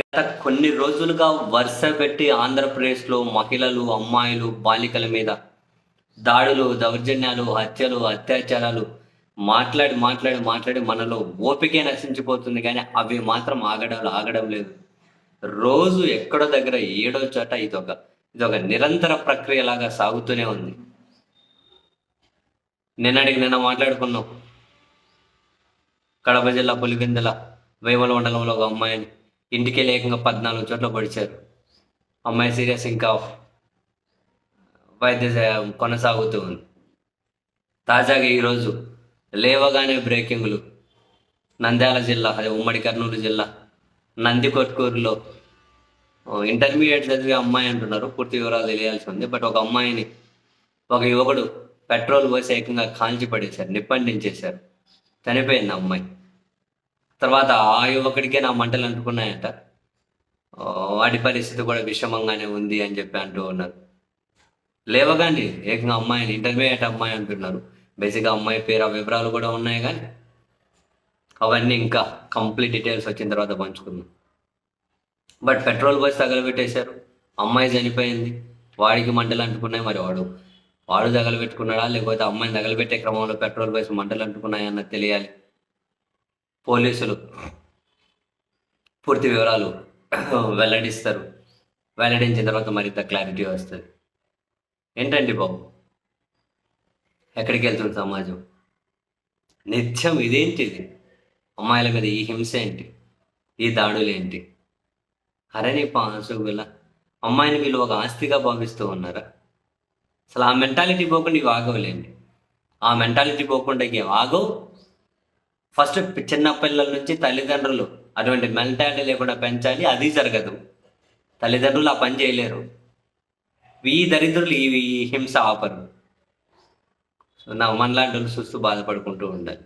గత కొన్ని రోజులుగా వరుస పెట్టి ఆంధ్రప్రదేశ్లో మహిళలు అమ్మాయిలు బాలికల మీద దాడులు దౌర్జన్యాలు హత్యలు అత్యాచారాలు మాట్లాడి మాట్లాడి మాట్లాడి మనలో ఓపికే నశించిపోతుంది కానీ అవి మాత్రం ఆగడం ఆగడం లేదు. రోజు ఎక్కడో దగ్గర ఏడో చోట ఇదొక ఇదొక నిరంతర ప్రక్రియ లాగా సాగుతూనే ఉంది. నిన్నటికి నిన్న మాట్లాడుకున్నాం. కడప జిల్లా పులివెందుల వేమల మండలంలో ఒక అమ్మాయిని ఇంటికే లేకుండా పద్నాలుగు చోట్ల పొడిచారు. అమ్మాయి సీరియస్ ఇంకా వైద్య కొనసాగుతూ ఉంది. తాజాగా ఈరోజు లేవగానే బ్రేకింగ్లు. నంద్యాల జిల్లా అదే ఉమ్మడి కర్నూలు జిల్లా నందికొట్కూరులో ఇంటర్మీడియట్ చదివే అమ్మాయి అంటున్నారు. పూర్తి వివరాలు తెలియాల్సి ఉంది. బట్ ఒక అమ్మాయిని ఒక యువకుడు పెట్రోల్ పోసి ఏకంగా కాల్చి పడేశారు నిప్పండించేశారు చనిపోయింది ఆ అమ్మాయి. తర్వాత ఆ యువకుడికే నా మంటలు అంటుకున్నాయంట. వాటి వాడి పరిస్థితి కూడా విషమంగానే ఉంది అని చెప్పి అంటూ ఉన్నారు. లేవగానే ఏకంగా అమ్మాయిని ఇంటర్మీడియట్ అమ్మాయి అంటున్నారు. బేసిక్గా అమ్మాయి పేరు ఆ వివరాలు కూడా ఉన్నాయి కానీ అవన్నీ ఇంకా కంప్లీట్ డీటెయిల్స్ వచ్చిన తర్వాత పంచుకుందాం. బట్ పెట్రోల్ బస్ తగలబెట్టేశారు. అమ్మాయి చనిపోయింది. వాడికి మంటలు అంటుకున్నాయి మరి వాడు. వాడు తగలబెట్టుకున్నాడా? లేకపోతే అమ్మాయిని తగలబెట్టే క్రమంలో పెట్రోల్ బస్ మంటలు అంటుకున్నాయన్నది తెలియాలి. పోలీసులు పూర్తి వివరాలు వెల్లడిస్తారు. వెల్లడించిన తర్వాత మరింత క్లారిటీ వస్తుంది. ఏంటండి బాబు? ఎక్కడికి వెళ్తుంది సమాజం? నిత్యం ఇదేంటిది? అమ్మాయిల మీద ఈ హింస ఏంటి? ఈ దాడులు ఏంటి? అరే నీ పాసుగుల అమ్మాయిని వీళ్ళు ఒక ఆస్తిగా భావిస్తూ ఉన్నారా? అసలు ఆ మెంటాలిటీ పోకుండా ఇవి ఆగవులేండి. ఆ మెంటాలిటీ పోకుండా ఇవి ఆగవు. ఫస్ట్ చిన్న పిల్లల నుంచి తల్లిదండ్రులు అటువంటి మెంటాలిటీ లేకుండా పెంచాలి అది జరగదు. తల్లిదండ్రులు ఆ పని చేయలేరు. ఈ దరిద్రులు ఈ ఈ హింస ఆపరు. సో నా మనలాంటి సుస్తూ చూస్తూ బాధపడుకుంటూ ఉండాలి.